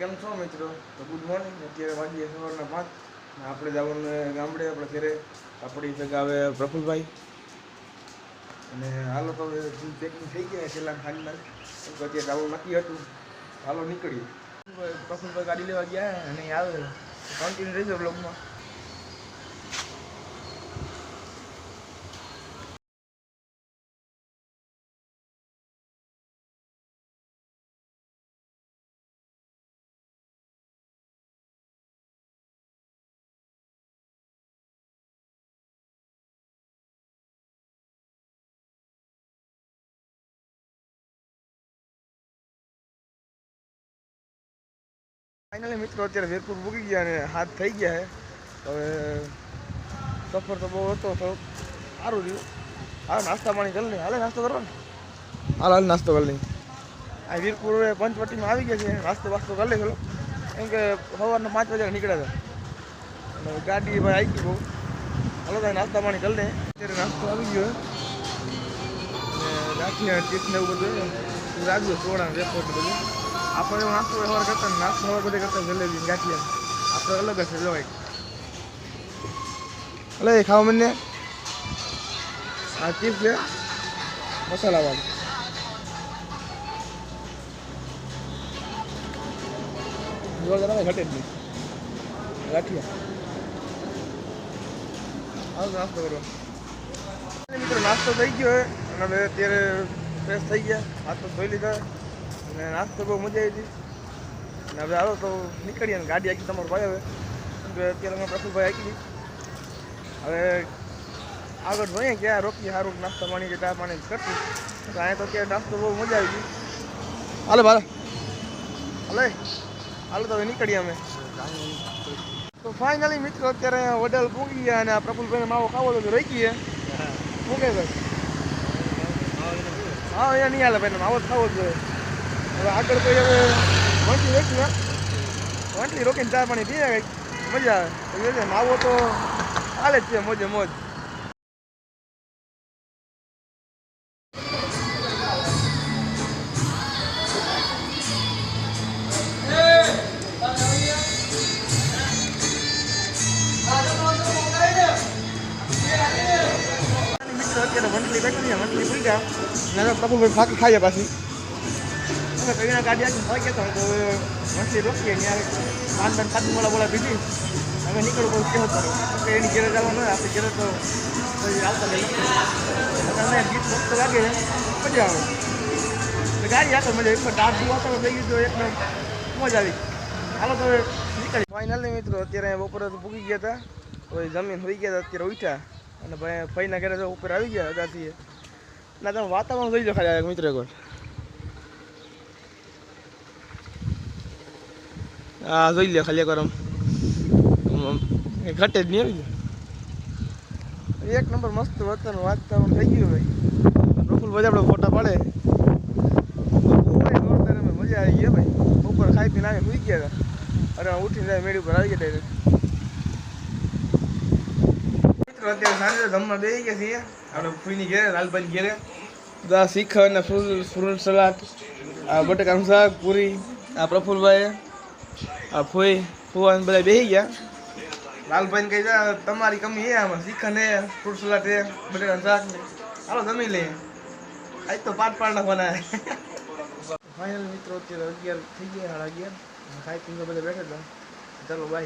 કેમ છો મિત્રો? તો ગુડ મોર્નિંગ અત્યારે વાગીએ સવારના પાંચ આપણે જવાનું ગામડે. આપણે ઘરે આપણી જગા આવે પ્રફુલભાઈ. અને હાલો તો પેકિંગ થઈ ગયા છેલ્લા કેમ કે અત્યારે જવાનું નક્કી હતું. હાલો નીકળીએ. પ્રફુલભાઈ ગાડી લેવા ગયા અને આવે. કન્ટિન્યુ રહેજો બ્લોગમાં ફાઇનલી મિત્રો, અત્યારે વીરપુર મૂકી ગયા અને હાથ થઈ ગયા છે. હવે સફર તો બહુ હતો તો સારું રહ્યું. હાલ, નાસ્તા પાણી કરી લઈએ હાલે નાસ્તો ને હાલ હાલ નાસ્તો કરી લઈએ. આ વીરપુર પંચવટીમાં આવી ગયા છે નાસ્તો વાસ્તો કરી લઈએ કેમ કે સવારના પાંચ વાગે નીકળ્યા હતા. ગાડી ભાઈ આવી ગઈ બહુ. હાલો ભાઈ નાસ્તા પાણી કરી લઈએ અત્યારે નાસ્તો આવી ગયો રાખીને ચીપ્સ ને એવું બધું. રાખજો સોડા, વેફર બધું. આપણે એવું નાસ્તો વ્યવહાર કરતા નાસ્તો વ્યવહાર બધે કરતા જલેબી ગાંઠિયા આપણે અલગ જ છે લો ભાઈ એટલે એ ખાવા મને આ ચીપ છે મસાલા વાળી. જોરદાર ઘટે જ નહીં. ગાંઠિયા. હાલ નાસ્તો કરો મિત્રો નાસ્તો થઈ ગયો અને અત્યારે ફ્રેશ થઈ ગયા. હાથ તો ધોઈ લીધા. અને નાસ્તો બહુ મજા આવી હતી. અને હવે આવો તો નીકળીએ ને ગાડી આખી તમારો ભાઈ હવે. અત્યારે અમે પ્રફુલભાઈ આખી હવે આગળ જોઈએ ક્યાં રોકીએ સારું નાસ્તા પાણી કે ચા પાણી કરશું. તો અહીંયા તો અત્યારે નાસ્તો બહુ મજા આવી ગઈ. હાલો ભાલે હાલે. હાલો તો હવે નીકળીએ અમે. તો ફાઇનલી મિત્રો અત્યારે વડલ પૂગી ગયા અને આ પ્રફુલભાઈને માવો ખાવો તો રહી ગઈએ. શું કે ભાઈ હા અહીંયા નહીં હાલે ભાઈ માવો જ ખાવો જ જોઈએ. હવે આગળ કોઈ હવે વેચી ના વંટલી રોકીને ચા પાણી પીએ મજા આવે માવો તો હાલે જ છે મોજે મોજ વંટલી બેઠી વંટલી પી ગયા પ્રભુભાઈ ફાંકી ખાઈએ પાછી અમે કઈના ગાડી આખી હોય ગયા તો વંટલી રોકીએ ત્યાં પાન પાન ખાતું મોલા બોલા પીધી હવે નીકળવું બહુ કેવું કરો? એની ઘેરે જવાનું હોય, આપણે ઘેરે તો આવતા નહીં. ગીત મસ્ત લાગે છે. મજા આવે. ગાડી આગળ મજા એક ડાક વાતાવરણ થઈ ગયું તો એકદમ મજા આવી. હાલો તો નીકળી ફાઇનલી મિત્રો, અત્યારે બપોરે તો પૂગી ગયા હતા. હવે જમીન હોઈ ગયા હતા, અત્યારે ઉઠ્યા. અને ભાઈ ભાઈના ઘરે તો ઉપર આવી ગયા અગાથી ના, તમે વાતાવરણ જોઈ લો ખાલી મિત્રો એકવાર હા જોઈ લે ખાલી એકવાર આમ. ઘટે જ નહીં આવી એક નંબર મસ્ત વતન વાતાવરણ થઈ ગયું ભાઈ. પ્રફુલ ભાઈ આપણે ફોટા પાડે. મજા આવી ગયા ભાઈ. ઉપર ખાઈ પીને આવી સુઈ ગયા હતા. અરે ઉઠીને જાય મેળી ઉપર આવી ગયા. મિત્રો અત્યારે સાંજે જમવા બેસી ગયા છીએ. આપણે ફૂઈની ઘેરે લાલભાઈ ઘેરે. દા શીખર અને ફ્રૂટ ફ્રૂટ સલાડ. આ બટાકાનું શાક પૂરી. આ પ્રફુલભાઈ આ ફૂઈ ફુવાન બધા બેસી ગયા. લાલભાઈને કહી જા તમારી કમી એ આમાં શીખન ને ફ્રૂટ સલાડ છે બટાકાનું શાક ને હાલો જમી લે આજ તો પાટ પાડ નાખવાના ફાઇનલ મિત્રો અત્યારે અગિયાર થઈ ગયા સાડા અગિયાર. ખાઈ પીને બધા બેઠા હતા. ચાલો બાય